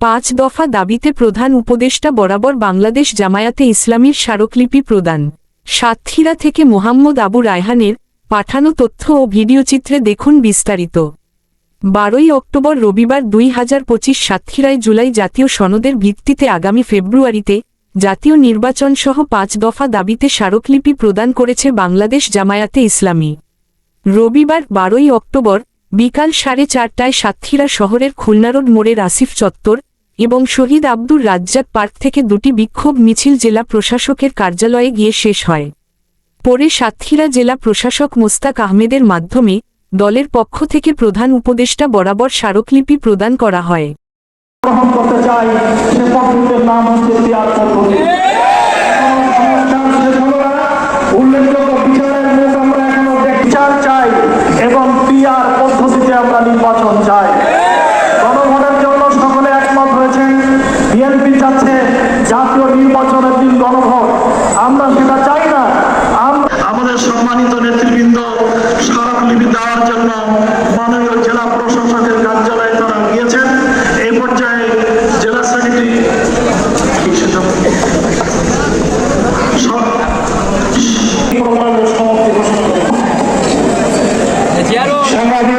পাঁচ দফা দাবিতে প্রধান উপদেষ্টা বরাবর বাংলাদেশ জামায়াতে ইসলামীর স্মারকলিপি প্রদান। সাতক্ষীরা থেকে মোহাম্মদ আবু রায়হানের পাঠানো তথ্য ও ভিডিওচিত্রে দেখুন বিস্তারিত। বারোই অক্টোবর রবিবার দুই হাজার পঁচিশ সাতক্ষীরায় জুলাই জাতীয় সনদের ভিত্তিতে আগামী ফেব্রুয়ারিতে জাতীয় নির্বাচন সহ পাঁচ দফা দাবিতে স্মারকলিপি প্রদান করেছে বাংলাদেশ জামায়াতে ইসলামী। রবিবার বারোই অক্টোবর বিকাল সাড়ে চারটায় সাতক্ষীরা শহরের খুলনারোড মোড়ের আসিফ চত্বর এবং শহীদ আব্দুর রাজ্জাক পার্ক থেকে দুটি বিক্ষোভ মিছিল জেলা প্রশাসকের কার্যালয়ে গিয়ে শেষ হয়। পরে সাতক্ষীরা জেলা প্রশাসক মোস্তাক আহমেদের মাধ্যমে দলের পক্ষ থেকে প্রধান উপদেষ্টা বরাবর স্মারকলিপি প্রদান করা হয়। এবং পদ্ধতিতে আমরা নির্বাচন চাই। জাতীয় নির্বাচনের দিন গণভোট আমরা সেটা চাই না। আমাদের সম্মানিত নেতৃবৃন্দ স্মারকলিপি দেওয়ার জন্য মাননীয় জেলা প্রশাসকের কার্যালয়ে তারা গিয়েছেন। এই পর্যায়ে জেলা সেক্রেটারি সাংবাদিক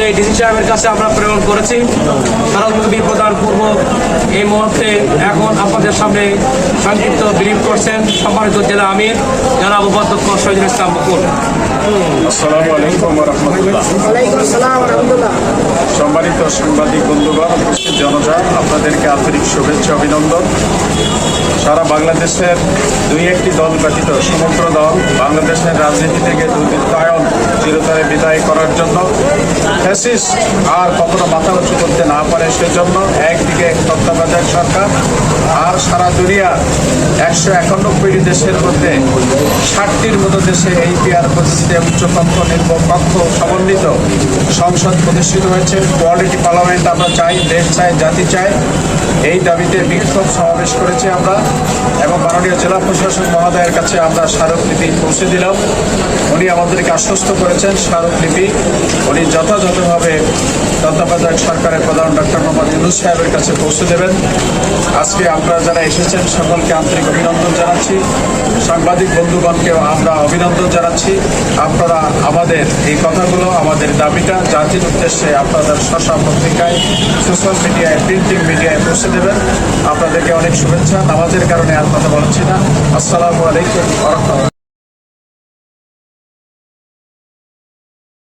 যে ডিসি সাহেবের কাছে আমরা প্রেরণ করেছি তারা মুখবি প্রদান পূর্ব এই মুহূর্তে এখন আপনাদের সামনে সংক্ষিপ্ত ব্রিফ করছেন। সম্মানিত জেলা আমির জনাব উপাধ্যক্ষ শহীদুল ইসলাম বকুল। আসসালামু আলাইকুম রহমতুল্লাহ। ওয়ালাইকুম আসসালাম রহমতুল্লাহ। সম্মানিত সাংবাদিক বন্ধুগণ উপস্থিত জনতা আপনাদেরকে আন্তরিক শুভেচ্ছা অভিনন্দন। সারা বাংলাদেশের দুই একটি দল ব্যতীত সমগ্র দল বাংলাদেশের রাজনীতি থেকে দুর্বৃত্তায়ন চিরতরে বিদায় করার জন্য। ফ্যাসিস্ট আর কখনো মাথা উঁচু করতে না পারে সেজন্য একদিকে এক তত্ত্বাবধায়ক সরকার আর সারা দুনিয়া একশো একানব্বইটি দেশের মধ্যে ষাটটির মতো দেশে এই পিআর পদ্ধতিতে উচ্চকক্ষ নিম্নকক্ষ সমন্বিত সংসদ প্রতিষ্ঠিত হয়েছে। কোয়ালিটি পার্লামেন্ট আমরা চাই, দেশ চাই, জাতি চাই। এই দাবিতে বিক্ষোভ সমাবেশ করেছি আমরা এবং মাননীয় জেলা প্রশাসক মহোদয়ের কাছে আমরা স্মারকলিপি পৌঁছে দিলাম। উনি আমাদেরকে আশ্বস্ত করেছেন স্মারকলিপি। উনি যথাযথভাবে তত্ত্বাবধায়ক সরকারের প্রধান ডক্টর মোহাম্মদ ইউনুস সাহেবের কাছে পৌঁছে দেবেন। আজকে আপনারা যারা এসেছেন, সকলকে আন্তরিক অভিনন্দন জানাচ্ছি। সাংবাদিক বন্ধুগণকেও আমরা অভিনন্দন জানাচ্ছি। আপনারা আমাদের এই কথাগুলো, আমাদের দাবিটা, জাতির উদ্দেশ্যে আপনাদের শশা পত্রিকায় সোশ্যাল মিডিয়ায়, প্রিন্টিং মিডিয়ায় পৌঁছে দেবেন। আপনাদেরকে অনেক শুভেচ্ছা। নামাজের কারণে আর কথা বলছি না। আসসালামু আলাইকুম